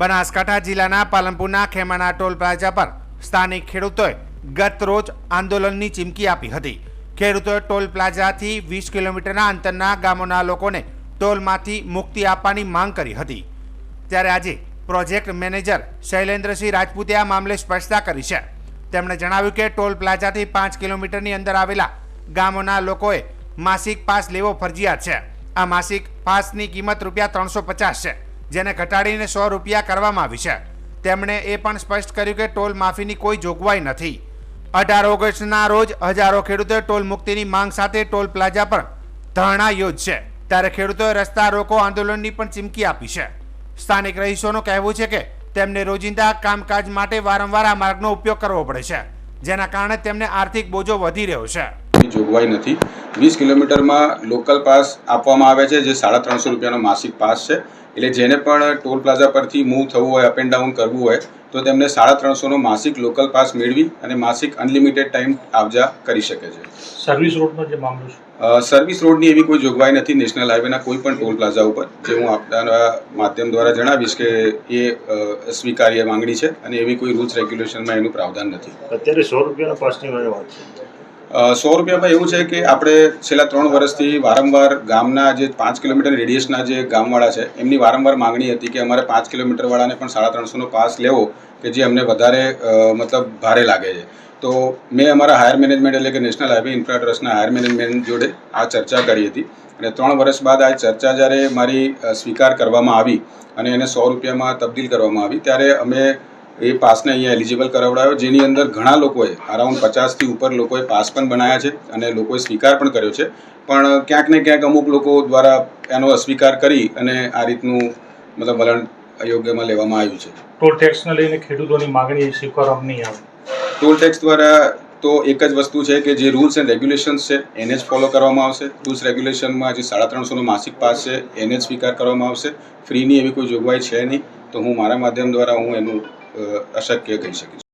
બનાસકાંઠા જિલ્લાના પાલનપુરના ખેમાના toll plaza પર સ્થાનિક ખેડૂતોએ ગત રોજ આંદોલનની ચીમકી આપી હતી. ખેડૂતોએ ટોલ પ્લાઝાથી વીસ કિલોમીટરના અંતરના ગામોના લોકોને ટોલમાંથી મુક્તિ આપવાની માંગ કરી હતી. ત્યારે આજે પ્રોજેક્ટ મેનેજર શૈલેન્દ્રસિંહ રાજપૂતે આ મામલે સ્પષ્ટતા કરી છે. તેમણે જણાવ્યું કે ટોલ પ્લાઝાથી પાંચ કિલોમીટરની અંદર આવેલા ગામોના લોકોએ માસિક પાસ લેવો ફરજિયાત છે. આ માસિક પાસની કિંમત રૂપિયા ત્રણસો પચાસ છે. જેને ઘટાડીને સો રૂપિયા કરવામાં આવી છે. તેમણે એ પણ સ્પષ્ટ કર્યું કે ટોલ માફીની કોઈ જોગવાઈ નથી. અઢાર ઓગસ્ટના રોજ હજારો ખેડૂતોએ ટોલ મુક્તિની માંગ સાથે ટોલ પ્લાઝા પર ધરણા યોજશે. ત્યારે ખેડૂતોએ રસ્તા રોકો આંદોલનની પણ ચીમકી આપી છે. સ્થાનિક રહીશોનું કહેવું છે કે તેમને રોજિંદા કામકાજ માટે વારંવાર આ માર્ગનો ઉપયોગ કરવો પડે છે, જેના કારણે તેમને આર્થિક બોજો વધી રહ્યો છે. ની જોગવાઈ નથી. વીસ કિલોમીટરમાં લોકલ પાસ આપવામાં આવે છે જે સાડા ત્રણસો રૂપિયાનો માસિક પાસ છે. એટલે જેને પણ ટોલ પ્લાઝા પરથી મૂવ થવું હોય અપ એન્ડ ડાઉન કરવું હોય તો તેમને સાડા ત્રણસોનો માસિક લોકલ પાસ મેળવી અને માસિક અનલિમિટેડ ટાઈમ આવજા કરી શકે છે. સર્વિસ રોડનો જે મામલો છે? સર્વિસ રોડની એવી કોઈ જોગવાઈ નથી નેશનલ હાઈવેના કોઈ પણ ટોલ પ્લાઝા ઉપર જે હું આપના માધ્યમ દ્વારા જણાવીશ કે એ સ્વીકાર્ય માંગણી છે અને એવી કોઈ રૂલ્સ રેગ્યુલેશનમાં એનું પ્રાવધાન નથી. અત્યારે સો રૂપિયાના પાસની વાત છે. સો રૂપિયામાં એવું છે કે આપણે છેલ્લા ત્રણ વર્ષથી વારંવાર ગામના જે પાંચ કિલોમીટર રેડિયસના જે ગામવાળા છે, એમની વારંવાર માંગણી હતી કે અમારે પાંચ કિલોમીટરવાળાને પણ સાડા ત્રણસોનો પાસ લેવો કે જે અમને વધારે મતલબ ભારે લાગે છે. તો મેં અમારા હાયર મેનેજમેન્ટ એટલે કે નેશનલ હાઈવે ઇન્ફ્રા ટ્રસ્ટના હાયર મેનેજમેન્ટ જોડે આ ચર્ચા કરી હતી. અને ત્રણ વર્ષ બાદ આ ચર્ચા જ્યારે મારી સ્વીકાર કરવામાં આવી અને એને સો રૂપિયામાં તબદીલ કરવામાં આવી, ત્યારે અમે એ પાસને અહીંયા એલિજિબલ કરાવડાયો જેની અંદર ઘણા લોકોએ અરાઉન્ડ પચાસથી ઉપર લોકોએ પાસ પણ બનાવ્યા છે અને લોકોએ સ્વીકાર પણ કર્યો છે. પણ ક્યાંક ને ક્યાંક અમુક લોકો દ્વારા એનો અસ્વીકાર કરી અને આ રીતનું મતલબ વલણ અયોગ્યમાં લેવામાં આવ્યું છે. ટોલ ટેક્સને લઈને ખેડૂતોની માગણી સ્વીકારવામાં નહીં આવે. ટોલ ટેક્સ દ્વારા તો એક જ વસ્તુ છે કે જે રૂલ્સ એન્ડ રેગ્યુલેશન્સ છે એને જ ફોલો કરવામાં આવશે. રૂલ્સ રેગ્યુલેશનમાં જે સાડા ત્રણસોનો માસિક પાસ છે એને જ સ્વીકાર કરવામાં આવશે. ફ્રીની એવી કોઈ જોગવાઈ છે નહીં. તો હું મારા માધ્યમ દ્વારા હું એનું અશક્ય કહી શકીશ.